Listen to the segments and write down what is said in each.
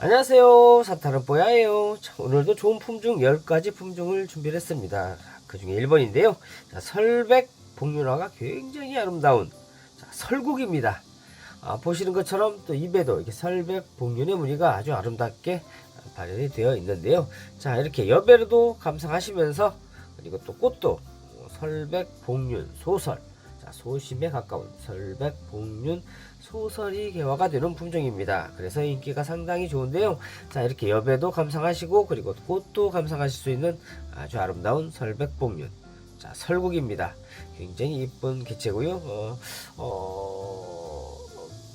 안녕하세요. 사타른 뽀야예요. 자, 오늘도 좋은 품종 10가지 품종을 준비를 했습니다. 그 중에 1번인데요. 자, 설백 복륜화가 굉장히 아름다운 자, 설국입니다. 아, 보시는 것처럼 또 입에도 이렇게 설백 복륜의 무늬가 아주 아름답게 발현이 되어 있는데요. 자, 이렇게 여배로도 감상하시면서 그리고 또 꽃도 설백 복륜 소설 자, 소심에 가까운 설백 복륜 소설이 개화가 되는 품종입니다. 그래서 인기가 상당히 좋은데요. 자, 이렇게 여배도 감상하시고 그리고 꽃도 감상하실 수 있는 아주 아름다운 설백 복륜. 자, 설국입니다. 굉장히 이쁜 개체고요. 어, 어,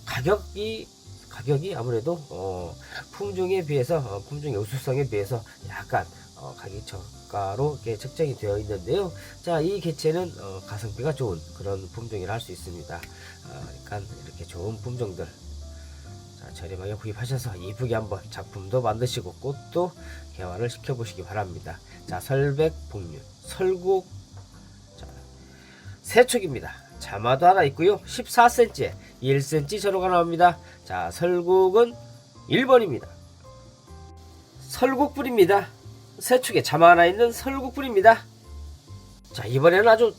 가격이 가격이 아무래도 어, 품종에 비해서 어, 품종의 우수성에 비해서 약간 어, 가격이 저가로 이렇게 책정이 되어 있는데요. 자, 이 개체는 어, 가성비가 좋은 그런 품종이라 할 수 있습니다. 아, 그러니까 이렇게 좋은 품종들 자, 저렴하게 구입하셔서 이쁘게 한번 작품도 만드시고 꽃도 개화를 시켜보시기 바랍니다. 자, 설백 복륜, 설국 자, 세축입니다. 자마도 하나 있고요. 14cm에 1cm 전후가 나옵니다. 자, 설국은 1번입니다. 설국불입니다. 세축에 하나 있는 설국불입니다. 자, 이번에는 아주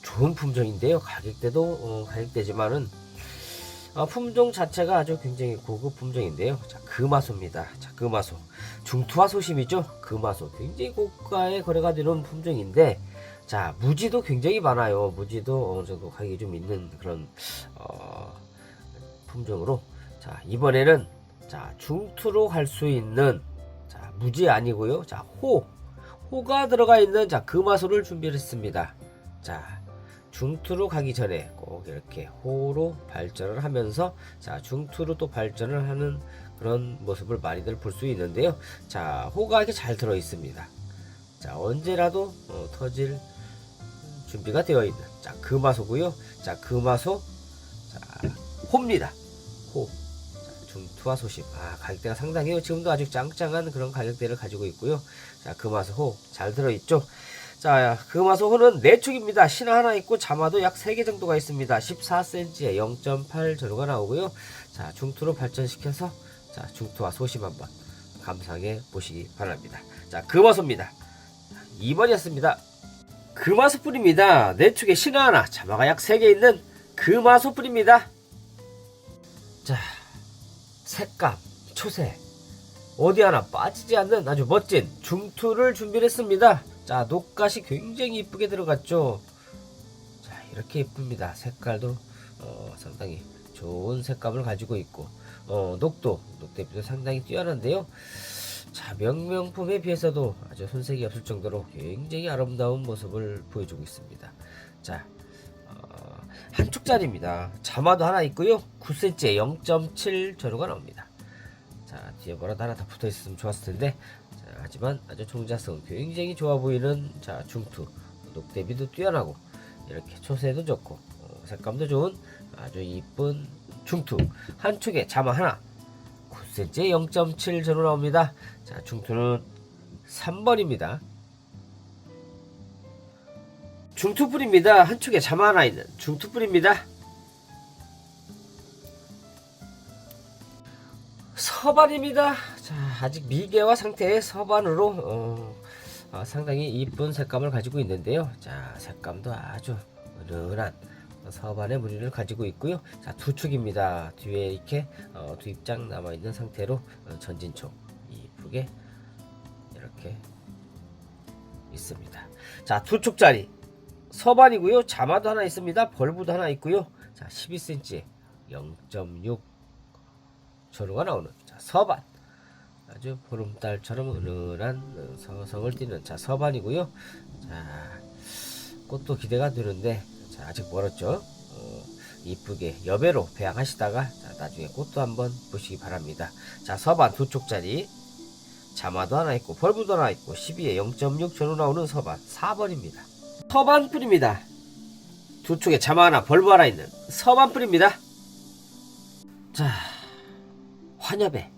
좋은 품종인데요. 가격대도 어, 가격대지만은 어, 품종 자체가 아주 굉장히 고급 품종인데요. 자, 금화소입니다. 자, 금화소. 중투화 소심이죠. 금화소. 굉장히 고가의 거래가 되는 품종인데, 자, 무지도 굉장히 많아요. 무지도 어느 정도 가격이 좀 있는 그런, 어, 품종으로. 자, 이번에는, 자, 중투로 갈 수 있는, 자, 무지 아니고요. 자, 호. 호가 들어가 있는, 자, 금화소를 준비를 했습니다. 자, 중투로 가기 전에 꼭 이렇게 호로 발전을 하면서 자 중투로 또 발전을 하는 그런 모습을 많이들 볼 수 있는데요. 자 호가 이렇게 잘 들어 있습니다. 자 언제라도 어, 터질 준비가 되어 있는 자 금화소고요. 자 금화소 자 호입니다. 호 투와 소심 아 가격대가 상당해요. 지금도 아주 짱짱한 그런 가격대를 가지고 있고요. 자 금화소 호 잘 들어 있죠. 자, 금화소호는 4축입니다. 신화 하나 있고 자마도 약 3개 정도가 있습니다. 14cm에 0.8 전후가 나오고요. 자, 중투로 발전시켜서 자, 중투와 소심 한번 감상해 보시기 바랍니다. 자, 금화소입니다. 2번이었습니다. 금화소 뿌립니다. 4축에 신화 하나, 자마가 약 3개 있는 금화소 뿌립니다. 자, 색감, 초색, 어디 하나 빠지지 않는 아주 멋진 중투를 준비를 했습니다. 자, 녹갓이 굉장히 이쁘게 들어갔죠. 자, 이렇게 이쁩니다. 색깔도 어, 상당히 좋은 색감을 가지고 있고, 어, 녹도, 녹대비도 상당히 뛰어난데요. 자, 명명품에 비해서도 아주 손색이 없을 정도로 굉장히 아름다운 모습을 보여주고 있습니다. 자, 어, 한 축짜리입니다. 자마도 하나 있고요. 9cm에 0.7 전후가 나옵니다. 자, 뒤에 뭐라도 하나 더 붙어 있으면 좋았을 텐데, 자, 하지만 아주 종자성은 굉장히 좋아 보이는 자 중투 녹대비도 뛰어나고 이렇게 초세도 좋고 어, 색감도 좋은 아주 이쁜 중투 한 축에 자마 하나 9cm에 0.7 전후 나옵니다. 자 중투는 3번입니다. 중투뿔입니다. 한 축에 자마 하나 있는 중투뿔입니다. 서반입니다. 자, 아직 미개화 상태의 서반으로 어, 어, 상당히 이쁜 색감을 가지고 있는데요. 자, 색감도 아주 은은한 서반의 무늬를 가지고 있고요. 자, 두 축입니다. 뒤에 이렇게 어, 두 입장 남아 있는 상태로 어, 전진촉 이쁘게 이렇게 있습니다. 자, 두 축짜리 서반이고요. 자마도 하나 있습니다. 벌브도 하나 있고요. 자, 12cm 0.6 전후가 나오는 자, 서반 아주 보름달처럼 은은한 서성을 띠는 자 서반이고요 자 꽃도 기대가 되는데 자, 아직 멀었죠 어, 이쁘게 여배로 배양하시다가 자, 나중에 꽃도 한번 보시기 바랍니다 자 서반 두 쪽짜리 자마도 하나 있고 벌브도 하나 있고 12에 0.6 전후 나오는 서반 4번입니다 서반뿔입니다 두 쪽에 자마 하나 벌브 하나 있는 서반뿔입니다 자 환엽의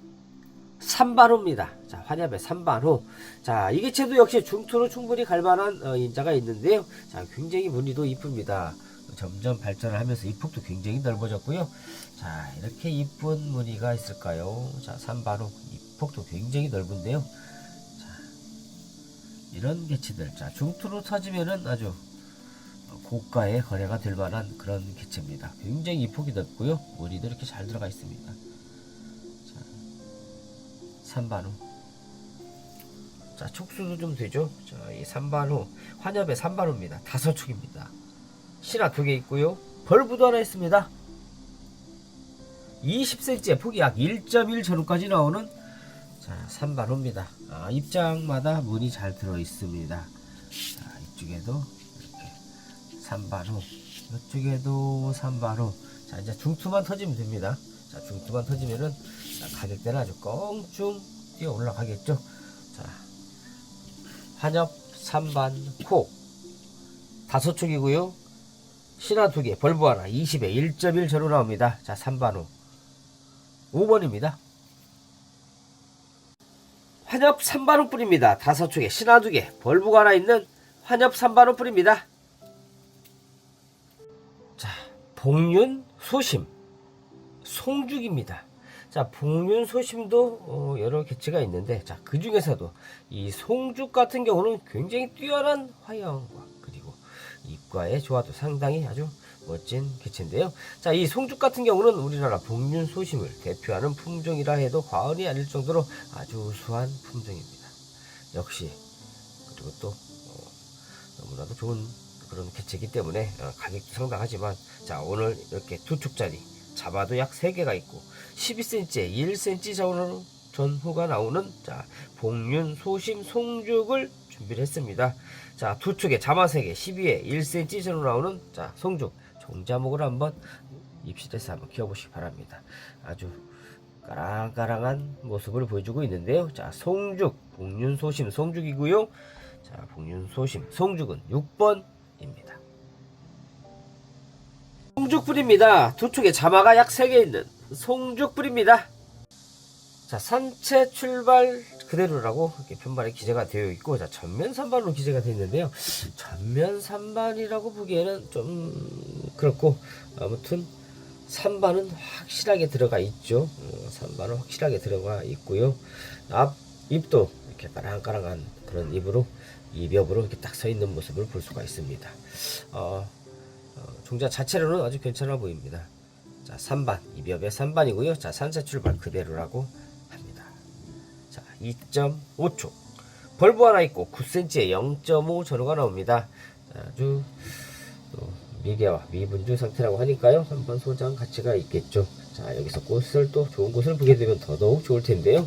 3반호입니다. 자, 환엽의 3반호. 자, 이 개체도 역시 중투로 충분히 갈 만한 어, 인자가 있는데요. 자, 굉장히 무늬도 이쁩니다. 점점 발전을 하면서 이 폭도 굉장히 넓어졌고요. 자, 이렇게 이쁜 무늬가 있을까요? 자, 산바로 이 폭도 굉장히 넓은데요. 자, 이런 개체들. 자, 중투로 터지면은 아주 고가의 거래가 될 만한 그런 개체입니다. 굉장히 이 폭이 넓고요. 무늬도 이렇게 잘 들어가 있습니다. 자, 산바로. 자, 촉수도 좀 되죠? 자, 이 산바로, 환엽의 산바로입니다. 다섯 축입니다. 실화 두 개 있고요. 벌부도 하나 있습니다. 20cm의 폭이 약 1.1 전후까지 나오는 자, 산바로입니다. 아, 입장마다 문이 잘 들어 있습니다. 자, 이쪽에도 이렇게 산바로, 이쪽에도 산바로. 자, 이제 중투만 터지면 됩니다. 자, 중투만 터지면은 자, 가격대는 아주 껑충 뛰어 올라가겠죠. 자, 한엽, 산반, 코 다섯 축이고요. 신화 두 개, 벌브 하나, 20에 1.1 전후 나옵니다. 자, 3반호. 5번입니다. 환엽 3반호 뿌립니다. 다섯 축에 신화 두 개, 벌브가 하나 있는 환엽 3반호 뿌립니다. 자, 복륜 소심. 송죽입니다. 자, 복륜 소심도 어, 여러 개체가 있는데, 자, 그 중에서도 이 송죽 같은 경우는 굉장히 뛰어난 화형과 그리고 입과의 조화도 상당히 아주 멋진 개체인데요. 자, 이 송죽 같은 경우는 우리나라 복륜 소심을 대표하는 품종이라 해도 과언이 아닐 정도로 아주 우수한 품종입니다. 역시 그리고 또 어, 너무나도 좋은 그런 개체이기 때문에 어, 가격도 상당하지만 자 오늘 이렇게 두 축짜리 잡아도 약 3개가 있고 12cm에 1cm 전후로 전후가 나오는 자 복륜 소심 송죽을 준비를 했습니다. 자, 두 축에 자마 3개, 12에 1cm 전후 나오는 자, 송죽 종자목을 한번 입실해서 한번 키워보시기 바랍니다. 아주 까랑까랑한 모습을 보여주고 있는데요. 자, 송죽, 복륜 소심 송죽이고요. 자, 복륜 소심 송죽은 6번입니다. 송죽불입니다. 두 축에 자마가 약 3개 있는 송죽불입니다. 자, 산채 출발 그대로라고 이렇게 편반에 기재가 되어 있고, 자, 전면 3반으로 기재가 되어 있는데요. 전면 3반이라고 보기에는 좀 그렇고, 아무튼 3반은 확실하게 들어가 있죠. 어, 3반은 확실하게 들어가 있고요. 앞 입도 이렇게 까랑까랑한 그런 입으로, 입엽으로 이렇게 딱 서 있는 모습을 볼 수가 있습니다. 어, 어, 종자 자체로는 아주 괜찮아 보입니다. 자, 3반, 입엽의 3반이고요. 자, 산채 출발 그대로라고 합니다. 자, 2.5초. 벌브 하나 있고 9cm에 0.5 전후가 나옵니다. 자, 아주 또 미개와 미분주 상태라고 하니까요. 한번 소장 가치가 있겠죠. 자, 여기서 꽃을 또 좋은 곳을 보게 되면 더더욱 좋을 텐데요.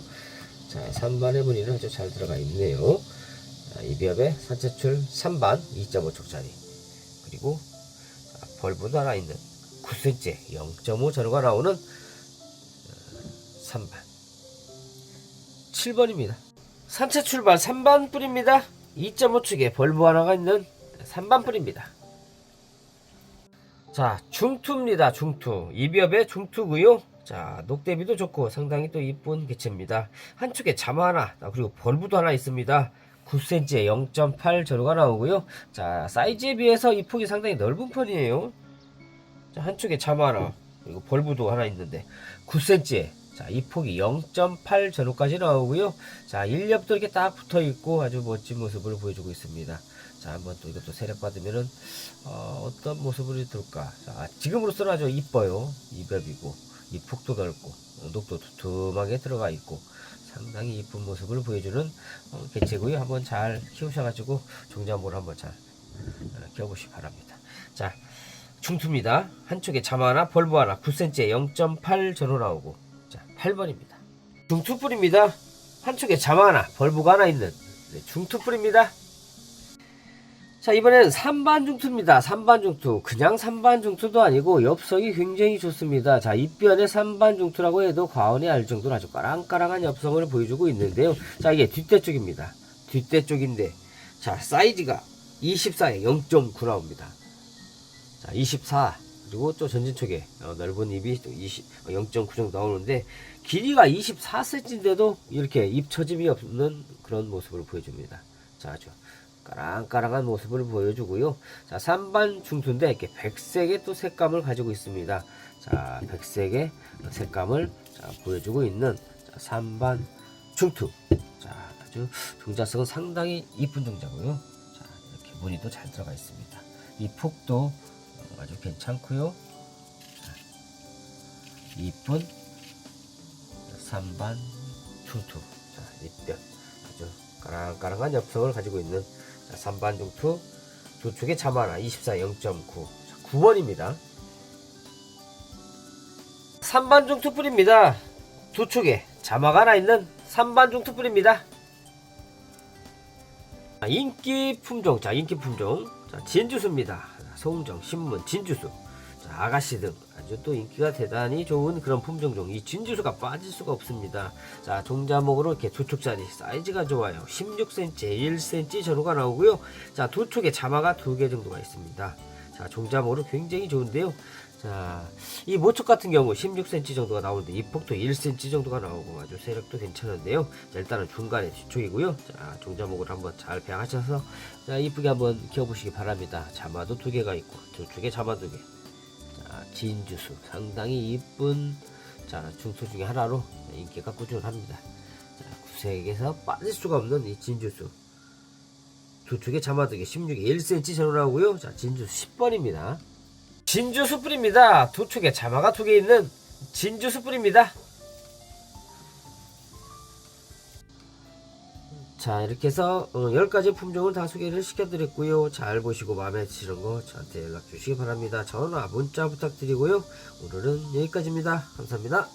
자, 3반의 무늬는 아주 잘 들어가 있네요. 자, 입엽의 산채출 3반 2.5초짜리. 그리고 자, 벌브도 하나 있는 9cm 0.5 전후가 나오는 어, 3반 7번입니다 산채 출발 3반 뿌립니다 2.5축에 벌브 하나가 있는 3반 뿌립니다 자 중투입니다 중투. 이비엽의 중투고요. 자 녹대비도 좋고 상당히 또 이쁜 개체입니다. 한 축에 자마 하나 아, 그리고 벌브도 하나 있습니다. 9cm에 0.8 전후가 나오고요. 자 사이즈에 비해서 이 폭이 상당히 넓은 편이에요. 자, 한쪽에 자마 하나 그리고 벌브도 하나 있는데 9cm에 자, 이 폭이 0.8 전후까지 나오고요. 자, 일엽도 이렇게 딱 붙어 있고 아주 멋진 모습을 보여주고 있습니다. 자, 한번 또 이것도 세력 받으면은 어, 떤 모습을 들까? 자, 지금으로서는 아주 이뻐요. 이벽이고 이 폭도 넓고 녹도 두툼하게 들어가 있고 상당히 이쁜 모습을 보여주는 어, 개체고요. 한번 잘 키우셔가지고 종자모를 한번 잘 어, 키워보시기 바랍니다. 자, 중투입니다. 한쪽에 자마 하나, 벌브 하나, 9cm에 0.8 전후 나오고 자, 8번입니다. 중투뿔입니다. 한쪽에 자마 하나, 벌브가 하나 있는 네, 중투뿔입니다. 자, 이번엔 3반 중투입니다. 3반 중투. 그냥 3반 중투도 아니고 엽성이 굉장히 좋습니다. 자, 입변의 3반 중투라고 해도 과언이 알 정도로 아주 까랑까랑한 엽성을 보여주고 있는데요. 자, 이게 뒷대 쪽입니다. 뒷대 쪽인데, 자, 사이즈가 24에 0.9 나옵니다. 자, 24. 그리고 또 전진 쪽에 어, 넓은 입이 또 20, 어, 0.9 정도 나오는데 길이가 24cm인데도 이렇게 입 처짐이 없는 그런 모습을 보여줍니다. 자, 아주 까랑까랑한 모습을 보여주고요. 자, 3반 중투인데 이렇게 백색의 또 색감을 가지고 있습니다. 자, 백색의 색감을 자, 보여주고 있는 자, 3반 중투. 자, 아주 종자성은 상당히 이쁜 종자고요. 자, 이렇게 무늬도 잘 들어가 있습니다. 이 폭도 어, 아주 괜찮고요. 자, 이쁜 3반 중투. 자, 이뼈 아주 까랑까랑한 엽성을 가지고 있는 자, 3반 중투 두 축의 자마나 24 0.9 9번입니다. 3반 중투 뿌립니다. 두 축에 자마가 하나 있는 3반 중투 뿌립니다. 자, 인기 품종, 자 인기 품종, 자 진주수입니다. 송정, 신문, 진주수, 자, 아가씨 등 아주 또 인기가 대단히 좋은 그런 품종종. 이 진주수가 빠질 수가 없습니다. 자 종자목으로 이렇게 두 축짜리 사이즈가 좋아요. 16cm, 1cm 전후가 나오고요. 자두 축에 자마가 두 개 정도가 있습니다. 자 종자목으로 굉장히 좋은데요. 자, 이 모축 같은 경우 16cm 정도가 나오는데 이 폭도 1cm 정도가 나오고 아주 세력도 괜찮은데요. 자, 일단은 중간에 뒤쪽이고요. 자, 종자목을 한번 잘 배하셔서 자, 이쁘게 한번 키워보시기 바랍니다. 자마도 두 개가 있고 두 축에 자마 두 개. 자, 진주수 상당히 이쁜 자, 중수 중에 하나로 인기가 꾸준합니다. 자, 구색에서 빠질 수가 없는 이 진주수. 두 축에 자마 두 개, 16에 1cm 전후 나오고요. 자, 진주수 10번입니다. 진주수 뿌립니다. 두 축에 자마가 두 개 있는 진주수 뿌립니다. 자 이렇게 해서 어, 10가지 품종을 다 소개를 시켜드렸고요. 잘 보시고 마음에 드시는 거 저한테 연락 주시기 바랍니다. 전화 문자 부탁드리고요. 오늘은 여기까지입니다. 감사합니다.